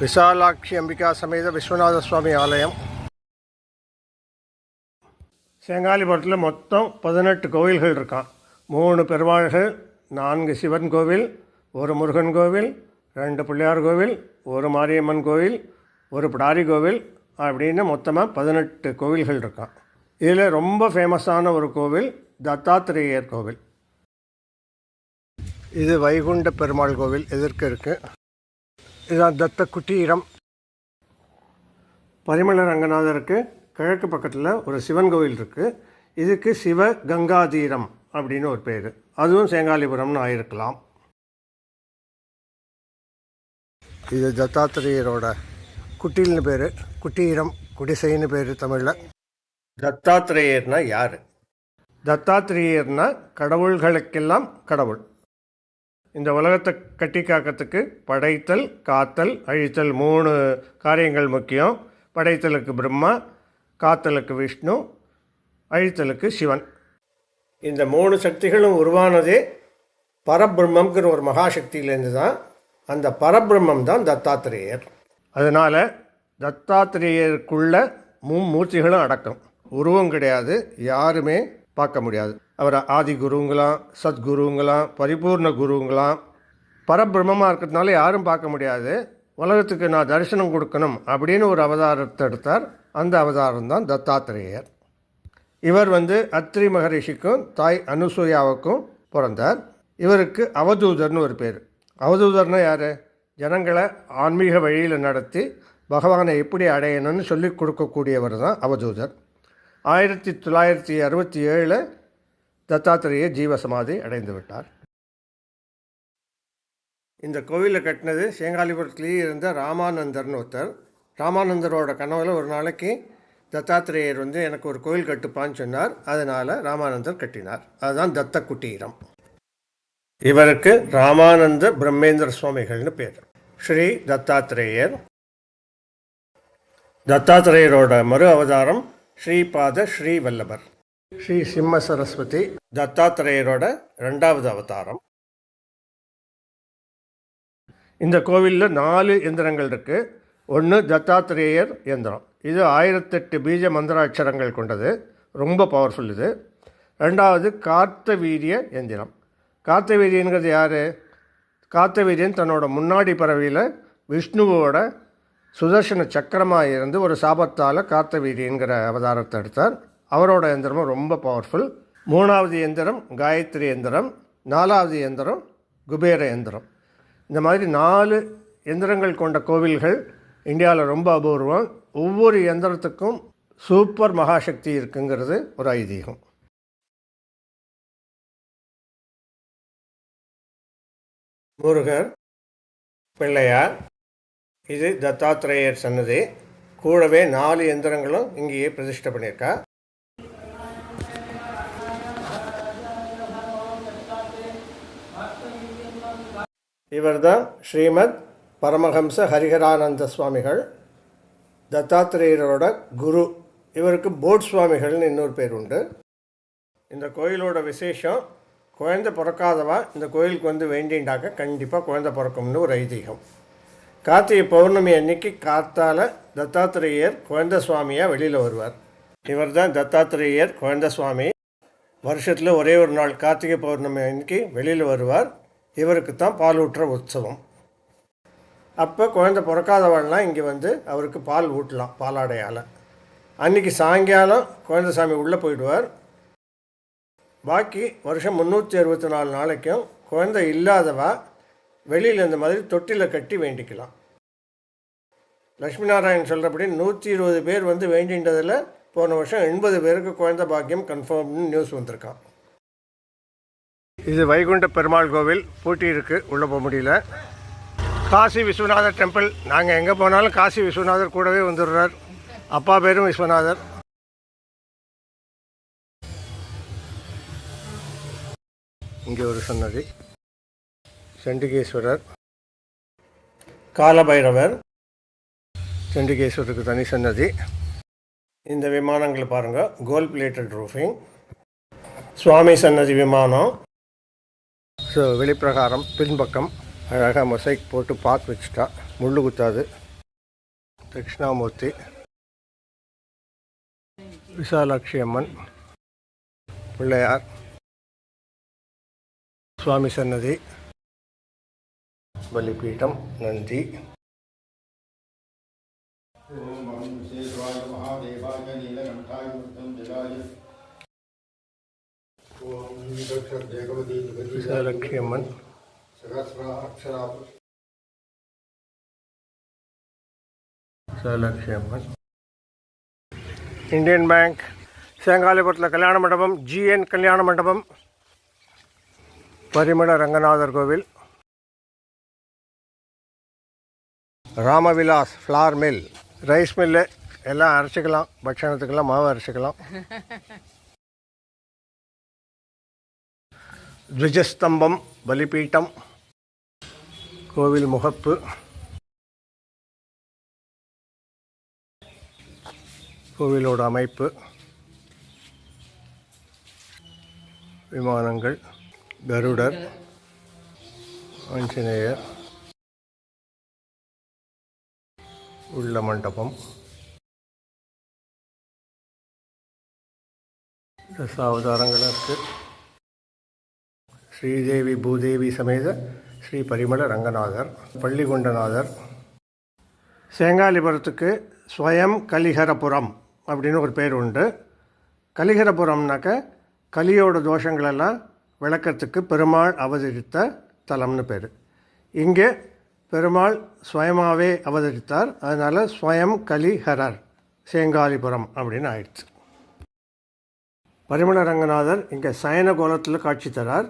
విశాలాక్షి அம்பிகா சமேத விஸ்வநாத சுவாமி ஆலயம். செங்காலிப்பட்டில் மொத்தம் பதினெட்டு கோவில்கள் இருக்கான் மூணு பெருமாள்கள் நான்கு சிவன் கோவில் ஒரு முருகன் கோவில் ரெண்டு பிள்ளையார் கோவில் ஒரு மாரியம்மன் கோவில் ஒரு பிடாரி கோவில் அப்படின்னு மொத்தமாக பதினெட்டு கோவில்கள் இருக்கான் இதில் ரொம்ப ஃபேமஸான ஒரு கோவில் தத்தாத்திரேயர் கோவில். இது வைகுண்ட பெருமாள் கோவில் எதற்கு இருக்குது இதுதான் தத்த குட்டீரம் பரிமள ரங்கநாதருக்கு கிழக்கு பக்கத்தில் ஒரு சிவன் கோவில் இருக்குது இதுக்கு சிவ கங்காதீரம் அப்படின்னு ஒரு பேர். அதுவும் சேங்காலிபுரம்னு ஆயிருக்கலாம். இது தத்தாத்திரேயரோட குட்டில்னு பேர். குட்டீரம் குடிசைன்னு பேர் தமிழில். தத்தாத்திரேயர்னா யார்? தத்தாத்திரேயர்னா கடவுள்களுக்கெல்லாம் கடவுள். இந்த உலகத்தை கட்டி காக்கிறதுக்கு படைத்தல் காத்தல் அழித்தல் மூணு காரியங்கள் முக்கியம். படைத்தலுக்கு பிரம்மா காத்தலுக்கு விஷ்ணு அழித்தலுக்கு சிவன். இந்த மூணு சக்திகளும் உருவானதே பரபிரம்மங்கிற ஒரு மகாசக்தியிலேருந்து தான் அந்த பரபிரம்மம் தான் தத்தாத்திரேயர். அதனால் தத்தாத்திரேயருக்குள்ள மும்மூர்த்திகளும் அடக்கம். உருவம் கிடையாது யாருமே பார்க்க முடியாது. அவர் ஆதி குருங்களாம் சத்குருங்களாம் பரிபூர்ண குருங்களாம் பரபிரம்மமாக இருக்கிறதுனால யாரும் பார்க்க முடியாது. உலகத்துக்கு நான் தரிசனம் கொடுக்கணும் அப்படின்னு ஒரு அவதாரத்தை எடுத்தார். அந்த அவதாரம் தான் தத்தாத்திரேயர். இவர் வந்து அத்ரி மகரிஷிக்கும் தாய் அனுசூயாவுக்கும் பிறந்தார். இவருக்கு அவதூதர்னு ஒரு பேர். அவதூதர்னா யார்? ஜனங்களை ஆன்மீக வழியில் நடத்தி பகவானை எப்படி அடையணும்னு சொல்லி கொடுக்கக்கூடியவர் தான் அவதூதர். ஆயிரத்தி தொள்ளாயிரத்தி அறுபத்தி ஏழில் தத்தாத்திரேய ஜீவசமாதி அடைந்து விட்டார் இந்த கோவிலை கட்டினது சேங்காலிபுரத்துலேயே இருந்த ராமானந்தர்னு ஒருத்தர். ராமானந்தரோட கனவுல ஒரு நாளைக்கு தத்தாத்திரேயர் வந்து எனக்கு ஒரு கோவில் கட்டுப்பான்னு சொன்னார். அதனால் ராமானந்தர் கட்டினார். அதுதான் தத்த குட்டீரம் இவருக்கு ராமானந்த பிரம்மேந்திர சுவாமிகள்னு பேர். ஸ்ரீ தத்தாத்திரேயர். தத்தாத்திரேயரோட மறு அவதாரம் ஸ்ரீபாத ஸ்ரீ வல்லபர் ஸ்ரீ சிம்ம சரஸ்வதி தத்தாத்திரேயரோட ரெண்டாவது அவதாரம். இந்த கோவிலில் நாலு எந்திரங்கள் இருக்குது ஒன்று தத்தாத்திரேயர் எந்திரம். இது ஆயிரத்தெட்டு பீஜ மந்திராட்சரங்கள் கொண்டது. ரொம்ப பவர்ஃபுல் இது. ரெண்டாவது கார்த்தவீரிய எந்திரம். கார்த்தவீரியங்கிறது யார்? கார்த்தவீரியன் தன்னோட முன்னாடி பறவையில் விஷ்ணுவோட சுதர்சன சக்கரமாக இருந்து ஒரு சாபத்தால் கார்த்தவீரியங்கிற அவதாரத்தை எடுத்தார். அவரோட எந்திரமும் ரொம்ப பவர்ஃபுல் மூணாவது எந்திரம் காயத்ரி எந்திரம் நாலாவது எந்திரம் குபேர எந்திரம். இந்த மாதிரி நாலு எந்திரங்கள் கொண்ட கோவில்கள் இந்தியாவில் ரொம்ப அபூர்வம். ஒவ்வொரு எந்திரத்துக்கும் சூப்பர் மகாசக்தி இருக்குங்கிறது ஒரு ஐதீகம். முருகர் பிள்ளையார் இது தத்தாத்திரேயர் சன்னதி. கூடவே நாலு எந்திரங்களும் இங்கேயே பிரதிஷ்டை பண்ணியிருக்கா இவர்தான் ஸ்ரீமத் பரமஹம்ச ஹரிஹரானந்த சுவாமிகள் தத்தாத்திரேயரோட குரு. இவருக்கு போட் சுவாமிகள்னு இன்னொரு பேர் உண்டு. இந்த கோயிலோட விசேஷம் குழந்தை பிறக்காதவா இந்த கோயிலுக்கு வந்து வேண்டிண்டாக்க கண்டிப்பாக குழந்தை பிறக்கும்னு ஒரு ஐதீகம். கார்த்திகை பௌர்ணமி அன்னைக்கு காத்தால் தத்தாத்திரேயர் குழந்தை சுவாமியாக வெளியில் வருவார். இவர் தான் தத்தாத்திரேயர் குழந்தை சுவாமி. வருஷத்தில் ஒரே ஒரு நாள் கார்த்திகை பௌர்ணமி அன்னைக்கு வெளியில் வருவார். இவருக்கு தான் பாலூட்டுற உற்சவம். அப்போ குழந்தை பிறக்காதவள்லாம் இங்கே வந்து அவருக்கு பால் ஊட்டலாம் பாலாடையால். அன்றைக்கி சாயங்காலம் குழந்தை சாமி உள்ளே போயிடுவார். பாக்கி வருஷம் முந்நூற்றி அறுபத்தி நாலு நாளைக்கும் குழந்தை இல்லாதவா வெளியில் இந்த மாதிரி தொட்டியில் கட்டி வேண்டிக்கலாம். லக்ஷ்மி நாராயண் சொல்கிறபடி நூற்றி இருபது பேர் வந்து வேண்டின்றதில் போன வருஷம் எண்பது பேருக்கு குழந்தை பாக்கியம் கன்ஃபார்ம்னு நியூஸ் வந்திருக்கான் இது வைகுண்ட பெருமாள் கோவில். பூட்டி இருக்கு. உள்ளே போக முடியல. காசி விஸ்வநாதர் டெம்பிள். நாங்கள் எங்கே போனாலும் காசி விஸ்வநாதர் கூடவே வந்துடுறார். அப்பா பேரும் விஸ்வநாதர். இங்கே ஒரு சன்னதி. சண்டிகேஸ்வரர். காலபைரவர். சண்டிகேஸ்வரருக்கு தனி சன்னதி. இந்த விமானங்களை பாருங்கள் கோல்ட் பிளேட்டட் ரூஃபிங். சுவாமி சன்னதி விமானம். வெளிப்பிரகாரம் பின்பக்கம். அழகாக மொசைக் போட்டு பார்த்து வச்சுட்டா. முள்ளு குத்தாது. தட்சிணாமூர்த்தி. விசாலாட்சி அம்மன். பிள்ளையார். சுவாமி சன்னதி. பலிபீட்டம் நந்தி. ஜெகவதி விசாலட்சியம்மன் விசாலாட்சியம்மன் இந்தியன் பேங்க் சேங்காலிபுரத்தில் கல்யாண மண்டபம் ஜிஎன் கல்யாண மண்டபம் பரிமள ரங்கநாதர் கோவில் Ramavilas flour mill rice mill எல்லாம் அரைச்சிக்கலாம் பட்சணத்துக்கெல்லாம் மாவு அரைச்சிக்கலாம் துவஜஸ்தம்பம் பலிபீட்டம் கோவில் முகப்பு. கோவிலோட அமைப்பு. விமானங்கள். கருடர். ஆஞ்சநேயர். உள்ள மண்டபம். தசாவதாரங்கள் இருக்கு. ஸ்ரீதேவி பூதேவி சமேத ஸ்ரீ பரிமள ரங்கநாதர் பள்ளிகொண்டநாதர். சேங்காலிபுரத்துக்கு ஸ்வயம் கலிகரபுரம் அப்படின்னு ஒரு பேர் உண்டு. கலிகரபுரம்னாக்க கலியோட தோஷங்களெல்லாம் விளக்கத்துக்கு பெருமாள் அவதரித்த தலம்னு பேர். இங்கே பெருமாள் ஸ்வயமாகவே அவதரித்தார். அதனால் ஸ்வயம் கலிஹரர் சேங்காலிபுரம் அப்படின்னு ஆயிடுச்சு. பரிமள ரங்கநாதர் இங்கே சயன கோலத்தில் காட்சி தரார்.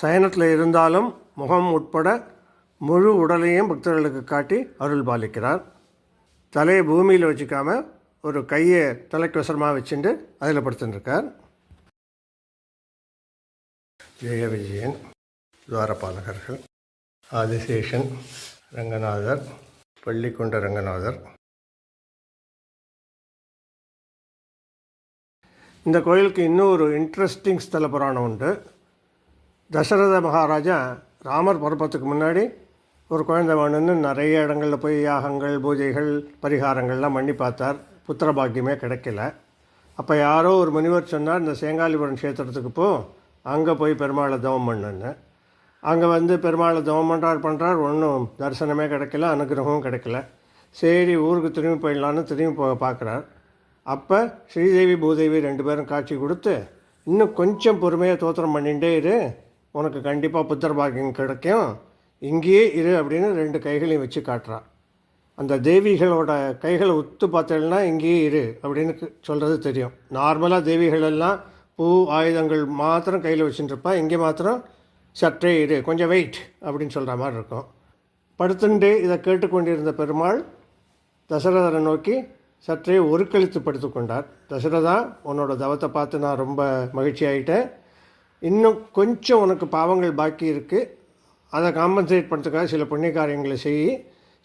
சயனத்தில் இருந்தாலும் முகம் உட்பட முழு உடலையும் பக்தர்களுக்கு காட்டி அருள் பாலிக்கிறார். தலையை பூமியில் வச்சுக்காம ஒரு கையை தலைக்கு வசரமாக வச்சுட்டு அதில் படுத்துட்டுருக்கார் ஜெய விஜயன் துவாரபாலகர்கள் ஆதிசேஷன் ரங்கநாதர் பள்ளிக்கொண்ட ரங்கநாதர். இந்த கோயிலுக்கு இன்னும் ஒரு இன்ட்ரெஸ்டிங் ஸ்தல புராணம் உண்டு. தசரத மகாராஜா ராமர் பிறப்பத்துக்கு முன்னாடி ஒரு குழந்தை வேணும்னு நிறைய இடங்களில் போய் யாகங்கள் பூஜைகள் பரிகாரங்கள்லாம் பண்ணி பார்த்தார். புத்திர பாக்கியமே கிடைக்கல. அப்போ யாரோ ஒரு முனிவர் சொன்னார் இந்த சேங்காலிபுரம் கஷேத்திரத்துக்கு போ அங்கே போய் பெருமாளை தவம் பண்ணுன்னு. அங்கே வந்து பெருமாளை தவம் பண்ணுறார் பண்ணுறார் ஒன்றும் தரிசனமே கிடைக்கல அனுகிரகமும் கிடைக்கல. சரி ஊருக்கு திரும்பி போயிடலான்னு திரும்பி போக பார்க்குறார். அப்போ ஸ்ரீதேவி பூதேவி ரெண்டு பேரும் காட்சி கொடுத்து இன்னும் கொஞ்சம் பொறுமையாக தோத்திரம் பண்ணிகிட்டே இரு. உனக்கு கண்டிப்பாக புத்தர் பாக்கியம் கிடைக்கும். இங்கேயே இரு அப்படின்னு ரெண்டு கைகளையும் வச்சு காட்டுறாள் அந்த தேவிகளோட கைகளை உத்து பார்த்தேன்னா இங்கேயே இரு அப்படின்னு சொல்கிறது தெரியும். நார்மலாக தேவிகள் எல்லாம் பூ ஆயுதங்கள் மாத்திரம் கையில் வச்சுட்டுருப்பா இங்கே மாத்திரம் சற்றே இரு கொஞ்சம் வெயிட் அப்படின்னு சொல்கிற மாதிரி இருக்கும். படுத்துண்டு இதை கேட்டுக்கொண்டிருந்த பெருமாள் தசரதரை நோக்கி சற்றே ஒருக்களித்து படுத்து கொண்டார் தசரதா உன்னோட தவத்தை பார்த்து நான் ரொம்ப மகிழ்ச்சி ஆகிட்டேன் இன்னும் கொஞ்சம் உனக்கு பாவங்கள் பாக்கி இருக்குது அதை காம்பன்சேட் பண்ணுறதுக்காக சில புண்ணிய காரியங்களை செய்.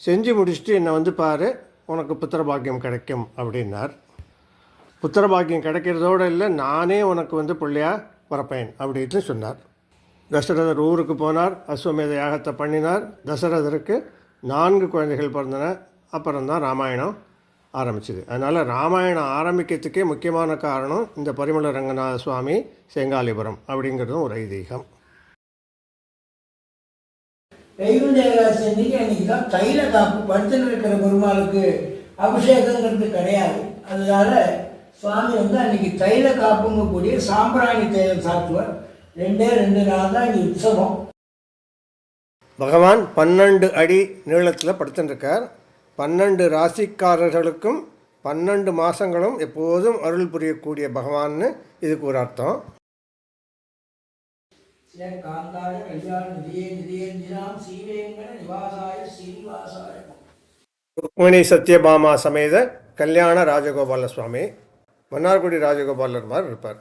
செஞ்சு முடிச்சுட்டு என்னை வந்து பாரு உனக்கு புத்திர பாக்கியம் கிடைக்கும் அப்படின்னார். புத்திர பாக்கியம் கிடைக்கிறதோடு இல்லை நானே உனக்கு வந்து பிள்ளையா பிறப்பேன் அப்படின்னு சொன்னார். தசரதர் ஊருக்கு போனார் அஸ்வமேத யாகத்தை பண்ணினார். தசரதருக்கு நான்கு குழந்தைகள் பிறந்தன. அப்புறம்தான் ராமாயணம். ஆரம்பிச்சுது. அதனால் ராமாயணம் ஆரம்பிக்கிறதுக்கே முக்கியமான காரணம் இந்த பரிமள ரங்கநாத சுவாமி செங்காலிபுரம் அப்படிங்கிறதும் ஒரு ஐதீகம். வைகுண்ட ஏகாதசி அன்னைக்கு தான் தைல காப்பு படுத்துன்னு இருக்கிற பெருமாளுக்கு அபிஷேகங்கிறது கிடையாது. அதனால சுவாமி வந்து அன்னைக்கு தைல காப்புங்கக்கூடிய சாம்பிராணி தைலம் சாத்துவார். ரெண்டே ரெண்டு நாள் தான் இங்கே உற்சவம். பகவான் பன்னெண்டு அடி நீளத்தில் படுத்துட்டுருக்கார் பன்னெண்டு ராசிக்காரர்களுக்கும் பன்னெண்டு மாதங்களும் எப்போதும் அருள் புரியக்கூடிய பகவான்னு இதுக்கு ஒரு அர்த்தம். ருக்மிணி சத்யபாமா சமேத கல்யாண ராஜகோபால சுவாமி மன்னார்குடி ராஜகோபாலர் மாதிரி இருப்பார்.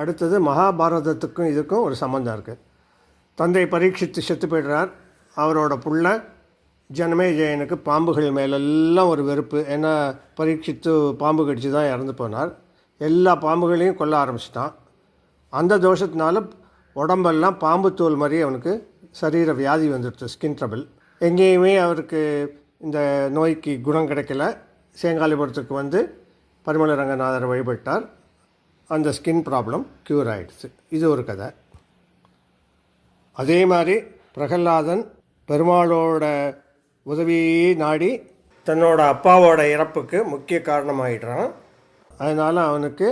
அடுத்தது மகாபாரதத்துக்கும் இதுக்கும் ஒரு சம்மந்தம் இருக்குது தந்தை பரீட்சித்து செத்து போயிடுறார். அவரோட புள்ள ஜனமேஜயனுக்கு பாம்புகள் மேலெல்லாம் ஒரு வெறுப்பு. ஏன்னா பரீட்சித்து பாம்பு கடிச்சு தான் இறந்து போனார். எல்லா பாம்புகளையும் கொல்ல ஆரம்பிச்சிட்டான். அந்த தோஷத்தினால உடம்பெல்லாம் பாம்பு தோல் மாதிரி அவனுக்கு சரீர வியாதி வந்துடுச்சு ஸ்கின் ட்ரபிள் எங்கேயுமே அவருக்கு இந்த நோய்க்கு குணம் கிடைக்கல. சேங்காலிபுரத்துக்கு வந்து பரிமள ரங்கநாதரை வழிபட்டார். அந்த ஸ்கின் ப்ராப்ளம் க்யூர் ஆகிடுச்சு இது ஒரு கதை. அதே மாதிரி பிரகலாதன் பெருமாளோட உதவியை நாடி தன்னோட அப்பாவோட இறப்புக்கு முக்கிய காரணமாயிடுறான். அதனால் அவனுக்கு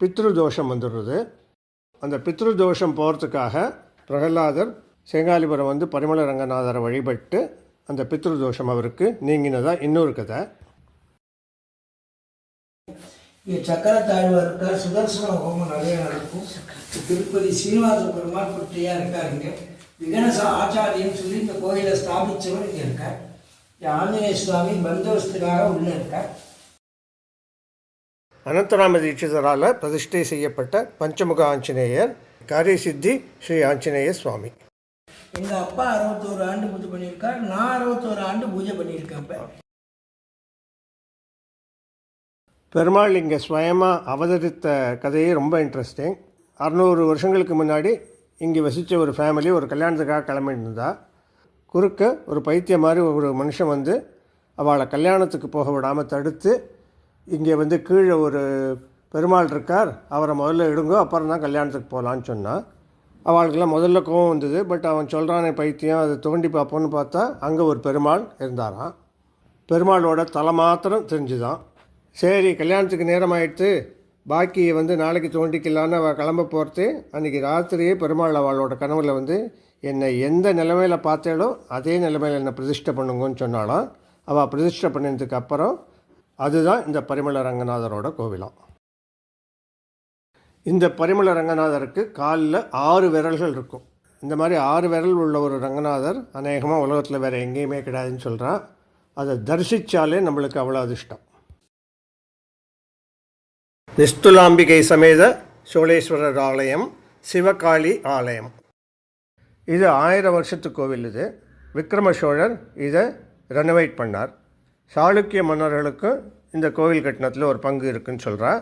பித்ரு தோஷம் வந்துடுறது. அந்த பித்ரு தோஷம் போகிறதுக்காக பிரகலாதர் செங்காலிபுரம் வந்து பரிமள ரங்கநாதரை வழிபட்டு அந்த பித்ரு தோஷம் அவருக்கு நீங்கினதா இன்னொரு கதை. இங்கே சக்கரத்தாழ்வார் இருக்கார். சுதர்சன ஹோமம் நிறைய நடக்கும். திருப்பதி சீனிவாச பெருமாள் குட்டியாக இருக்காருங்க. விகனச ஆச்சாரியன்னு சொல்லி இந்த கோயிலை ஸ்தாபித்தவர் இங்கே இருக்கார். ஆஞ்சநேய சுவாமி பந்தோபஸ்துக்காக உள்ளே இருக்கார். அனந்தராம தீட்சிதரால் பிரதிஷ்டை செய்யப்பட்ட பஞ்சமுக ஆஞ்சநேயர் காரியசித்தி ஸ்ரீ ஆஞ்சநேய சுவாமி. எங்கள் அப்பா அறுபத்தோரு ஆண்டு பூஜை பண்ணியிருக்கார். நான் அறுபத்தோரு ஆண்டு பூஜை பண்ணியிருக்கேன் இப்போ. பெருமாள் இங்கே ஸ்வயமாக அவதரித்த கதையே ரொம்ப இன்ட்ரெஸ்டிங் அறநூறு வருஷங்களுக்கு முன்னாடி இங்கே வசித்த ஒரு ஃபேமிலி ஒரு கல்யாணத்துக்காக கிளம்பிட்டு இருந்தா குறுக்க ஒரு பைத்தியம் மாதிரி ஒரு மனுஷன் வந்து அவளை கல்யாணத்துக்கு போக விடாமல் தடுத்து இங்கே வந்து கீழே ஒரு பெருமாள் இருக்கார் அவரை முதல்ல எடுங்கோ அப்புறம் தான் கல்யாணத்துக்கு போகலான்னு சொன்னான் அவளுக்கெல்லாம் முதல்ல கோவம் வந்தது பட் அவன் சொல்கிறானே பைத்தியம் அதை தோண்டி பார்ப்போன்னு பார்த்தா அங்கே ஒரு பெருமாள் இருந்தாராம். பெருமாளோட தலை மாத்திரம் தெரிஞ்சுதான். சரி கல்யாணத்துக்கு நேரம் ஆயிடுத்து பாக்கியை வந்து நாளைக்கு தோண்டிக்கலான்னு அவள் கிளம்ப போகிறது அன்றைக்கி ராத்திரியே பெருமாள் அவளோட கனவில் வந்து என்னை எந்த நிலைமையில் பார்த்தாலோ அதே நிலைமையில் என்னை பிரதிஷ்டை பண்ணுங்கன்னு சொன்னாலும் அவள் பிரதிஷ்டை பண்ணதுக்கு அப்புறம் அதுதான் இந்த பரிமள ரங்கநாதரோட கோவிலம். இந்த பரிமள ரங்கநாதருக்கு காலில் ஆறு விரல்கள் இருக்கும். இந்த மாதிரி ஆறு விரல் உள்ள ஒரு ரங்கநாதர் அநேகமாக உலகத்தில் வேறு எங்கேயுமே கிடையாதுன்னு சொல்கிறான் அதை தரிசித்தாலே நம்மளுக்கு அவ்வளோ அதிர்ஷ்டம். நிஸ்துலாம்பிகை சமேத சோழேஸ்வரர் ஆலயம் சிவகாளி ஆலயம் இது ஆயிரம் வருஷத்து கோவில் இது விக்ரம சோழர் இதை ரெனோவேட் பண்ணார் சாளுக்கிய மன்னர்களுக்கும் இந்த கோவில் கட்டணத்தில் ஒரு பங்கு இருக்குன்னு சொல்கிறா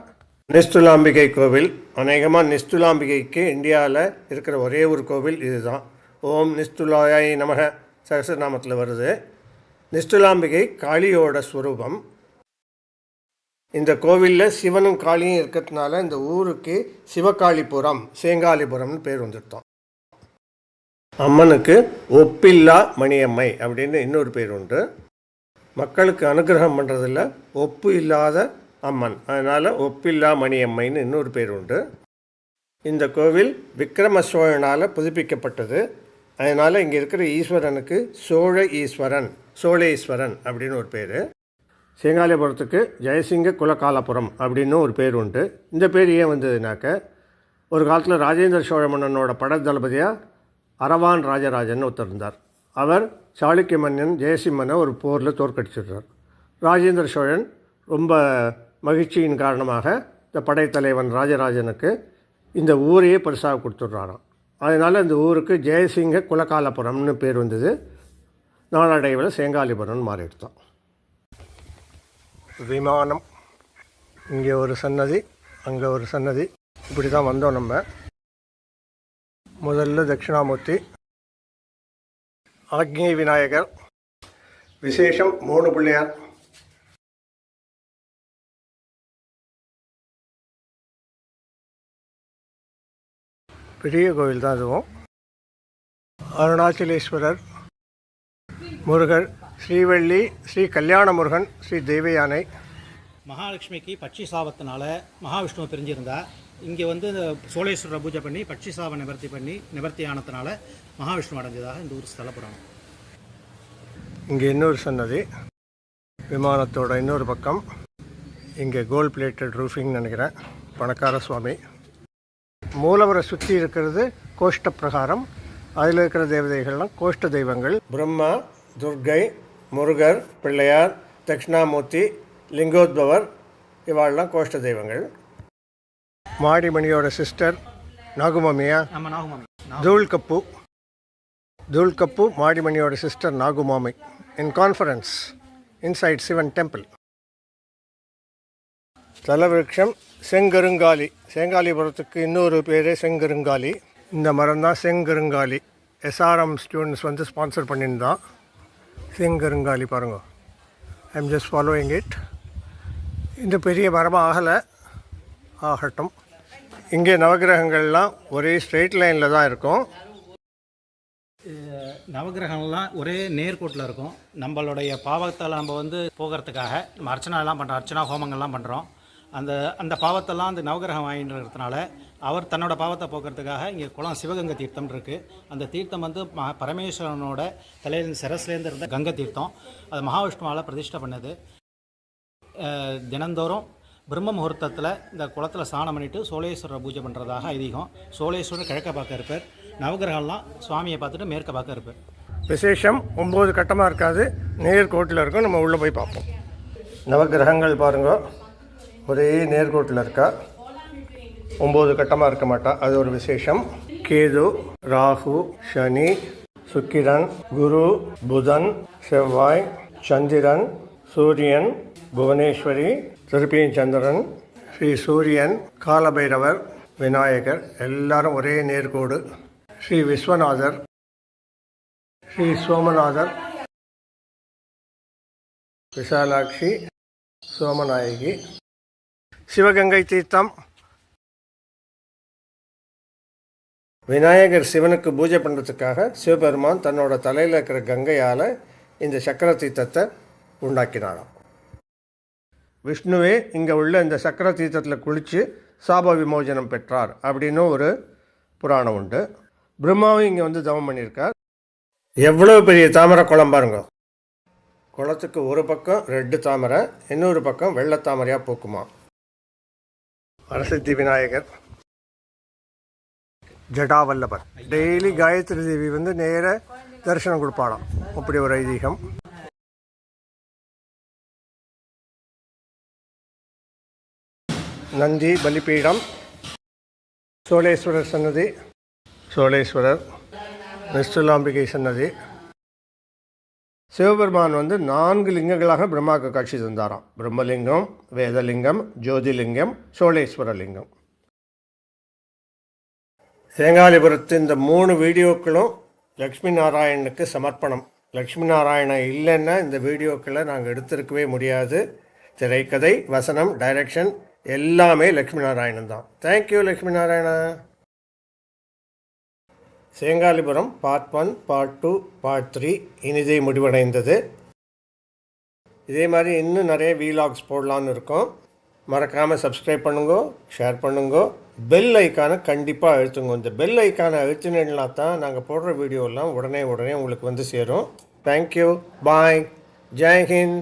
நிஸ்துலாம்பிகை கோவில் அநேகமாக நிஸ்துலாம்பிகைக்கு இந்தியாவில் இருக்கிற ஒரே ஒரு கோவில் இதுதான் ஓம் நிஸ்துலாயி நமக சகசநாமத்தில் வருது நிஸ்துலாம்பிகை காளியோட ஸ்வரூபம் இந்த கோவிலில் சிவனும் காளியும் இருக்கிறதுனால இந்த ஊருக்கு சிவகாளிபுரம் சேங்காலிபுரம்னு பேர் வந்துட்டோம் அம்மனுக்கு ஒப்பில்லா மணியம்மை அப்படின்னு இன்னொரு பேர் உண்டு. மக்களுக்கு அனுகிரகம் பண்ணுறதில் ஒப்பு இல்லாத அம்மன். அதனால் ஒப்பில்லா மணியம்மைன்னு இன்னொரு பேர் உண்டு. இந்த கோவில் விக்ரம சோழனால் புதுப்பிக்கப்பட்டது. அதனால் இங்கே இருக்கிற ஈஸ்வரனுக்கு சோழ ஈஸ்வரன் சோழேஸ்வரன் அப்படின்னு ஒரு பேர். சேங்காலிபுரத்துக்கு ஜெயசிங்க குலகாலபுரம் அப்படின்னு ஒரு பேர் உண்டு. இந்த பேர் ஏன் வந்ததுனாக்க ஒரு காலத்தில் ராஜேந்திர சோழ மன்னனோட பட தளபதியாக அரவான் ராஜராஜன் ஒருத்தர் இருந்தார். அவர் சாளுக்கிய மன்னன் ஜெயசிம்மனை ஒரு போரில் தோற்கடிச்சிடுறார். ராஜேந்திர சோழன் ரொம்ப மகிழ்ச்சியின் காரணமாக இந்த படைத்தலைவன் ராஜராஜனுக்கு இந்த ஊரையே பரிசாக கொடுத்துட்றாராம். அதனால் இந்த ஊருக்கு ஜெயசிங்க குலகாலபுரம்னு பேர் வந்தது. நாளடைவில் சேங்காலிபுரம்னு மாறிடுத்தோம் விமானம். இங்கே ஒரு சன்னதி அங்கே ஒரு சன்னதி. இப்படி தான் வந்தோம் நம்ம. முதல்ல தட்சிணாமூர்த்தி ஆக்னேய விநாயகர் விசேஷம் மூணு பிள்ளையார். பெரிய கோவில் தான் அதுவும் அருணாச்சலேஸ்வரர் முருகர் ஸ்ரீவள்ளி ஸ்ரீ கல்யாண முருகன் ஸ்ரீ தெய்வயானை. மகாலட்சுமிக்கு பட்சி சாபத்தினால மகாவிஷ்ணுவை பிரிஞ்சிருந்தா. இங்கே வந்து சோழேஸ்வரரை பூஜை பண்ணி பட்சி சாப நிவர்த்தி பண்ணி நிவர்த்தி ஆனதுனால மகாவிஷ்ணு அடைஞ்சதாக இந்த ஊர் ஸ்தல புராணம். இங்கே இன்னொரு சன்னதி விமானத்தோட இன்னொரு பக்கம். இங்கே கோல்ட் பிளேட்டட் ரூஃபிங் நினைக்கிறேன். பணக்கார சுவாமி. மூலவரை சுற்றி இருக்கிறது கோஷ்ட பிரகாரம் அதில் இருக்கிற தேவதைகள்லாம் கோஷ்ட தெய்வங்கள். பிரம்மா துர்கை முருகர் பிள்ளையார் தட்சிணாமூர்த்தி லிங்கோத்பவர் இவாள்லாம் கோஷ்ட தெய்வங்கள். மாடிமணியோட சிஸ்டர் நாகுமாமியா. தூள் கப்பு தூள் கப்பு மாடிமணியோட sister நாகுமாமி. In conference inside Shiva temple தலவிருட்சம் செங்கருங்காலி. செங்காலிபுரத்துக்கு இன்னொரு பேரே செங்கருங்காலி. இந்த மரம் தான் செங்கருங்காலி எஸ்ஆர்எம் ஸ்டூடெண்ட்ஸ் வந்து ஸ்பான்சர் பண்ணியிருந்தான் செங்கருங்காலி பாருங்க I am just following it இந்த பெரிய மரமாக ஆகலை ஆகட்டும். இங்கே நவகிரகங்கள்லாம் ஒரே ஸ்ட்ரெயிட் லைனில் தான் இருக்கும். நவகிரகம்லாம் ஒரே நேர்கோட்டில் இருக்கும். நம்மளுடைய பாவத்தால் நம்ம வந்து போகிறதுக்காக நம்ம அர்ச்சனாலாம் பண்ணுறோம் அர்ச்சனா ஹோமங்கள்லாம் பண்ணுறோம் அந்த அந்த பாவத்தெல்லாம் அந்த நவகிரகம் வாங்கின்றதுனால அவர் தன்னோட பாவத்தை போக்குறதுக்காக இங்கே குளம் சிவகங்கை தீர்த்தம் இருக்குது அந்த தீர்த்தம் வந்து ம பரமேஸ்வரனோட தலையிலேருந்து சிரஸ்லேருந்து இருந்த கங்கை தீர்த்தம். அது மகாவிஷ்ணுவால் பிரதிஷ்டை பண்ணது. தினந்தோறும் பிரம்ம முகூர்த்தத்தில் இந்த குளத்தில் ஸ்நானம் பண்ணிட்டு சோழேஸ்வரர் பூஜை பண்ணுறதாக ஐதீகம். சோழேஸ்வரர் கிழக்க பார்க்க இருப்பார். நவகிரகம்லாம் சுவாமியை பார்த்துட்டு மேற்க பார்க்க இருப்பார். விசேஷம் ஒம்பது கட்டமாக இருக்காது. நேர்கோட்டில் இருக்கும். நம்ம உள்ளே போய் பார்ப்போம். நவகிரகங்கள் பாருங்க. ஒரே நேர்கோட்டில் இருக்கா? ஒம்பது கட்டமாக இருக்க மாட்டா. அது ஒரு விசேஷம். கேது ராகு சனி சுக்கிரன் குரு புதன் செவ்வாய் சந்திரன் சூரியன் புவனேஸ்வரி திருப்பியும் சந்திரன் ஸ்ரீ சூரியன் காலபைரவர் விநாயகர். எல்லாரும் ஒரே நேர்கோடு. ஸ்ரீ விஸ்வநாதர் ஸ்ரீ சோமநாதர் விசாலாட்சி சோமநாயகி. சிவகங்கை தீர்த்தம். விநாயகர் சிவனுக்கு பூஜை பண்ணுறதுக்காக சிவபெருமான் தன்னோட தலையில் இருக்கிற கங்கையால் இந்த சக்கர தீர்த்தத்தை உண்டாக்கினாராம். விஷ்ணுவே இங்கே உள்ள இந்த சக்கர தீர்த்தத்தில் குளித்து சாப விமோசனம் பெற்றார் அப்படின்னு ஒரு புராணம் உண்டு. பிரம்மாவும் இங்கே வந்து தவம் பண்ணியிருக்கார். எவ்வளோ பெரிய தாமரை குளம் பாருங்க. குளத்துக்கு ஒரு பக்கம் ரெட்டு தாமரை இன்னொரு பக்கம் வெள்ளை தாமரையாக பூக்குமா வரசித்தி விநாயகர். ஜடாவல்லபர். டெய்லி காயத்ரி தேவி வந்து நேர தரிசனம் கொடுப்பாளாம் அப்படி ஒரு ஐதீகம். நந்தி பலிபீடம். சோழேஸ்வரர் சன்னதி. சோழேஸ்வரர். நிஷ்டலாம்பிகை சன்னதி. சிவபெருமான் வந்து நான்கு லிங்கங்களாக பிரம்மாவுக்கு காட்சி தந்தாராம். பிரம்மலிங்கம் வேதலிங்கம் ஜோதிலிங்கம் சோழேஸ்வரலிங்கம். சேங்காலிபுரத்து இந்த மூணு வீடியோக்களும் லக்ஷ்மி நாராயணனுக்கு சமர்ப்பணம். லக்ஷ்மி நாராயணன் இல்லைன்னா இந்த வீடியோக்களை நாங்கள் எடுத்திருக்கவே முடியாது. திரைக்கதை வசனம் டைரக்ஷன் எல்லாமே லக்ஷ்மி நாராயணன் தான். Thank you Lakshmi Narayana. Sengalipuram part one part two part three இனிதே முடிவடைந்தது. இதே மாதிரி இன்னும் நிறைய வீலாக்ஸ் போடலான்னு இருக்கோம். மறக்காமல் சப்ஸ்கிரைப் பண்ணுங்க ஷேர் பண்ணுங்க. பெல் ஐக்கானை கண்டிப்பாக அழுத்துங்க. இந்த பெல் ஐக்கானை அழுத்தினா தான் நாங்கள் போடுற வீடியோலாம் உடனே உடனே உங்களுக்கு வந்து சேரும். தேங்க்யூ பாய் ஜெய்ஹிந்த்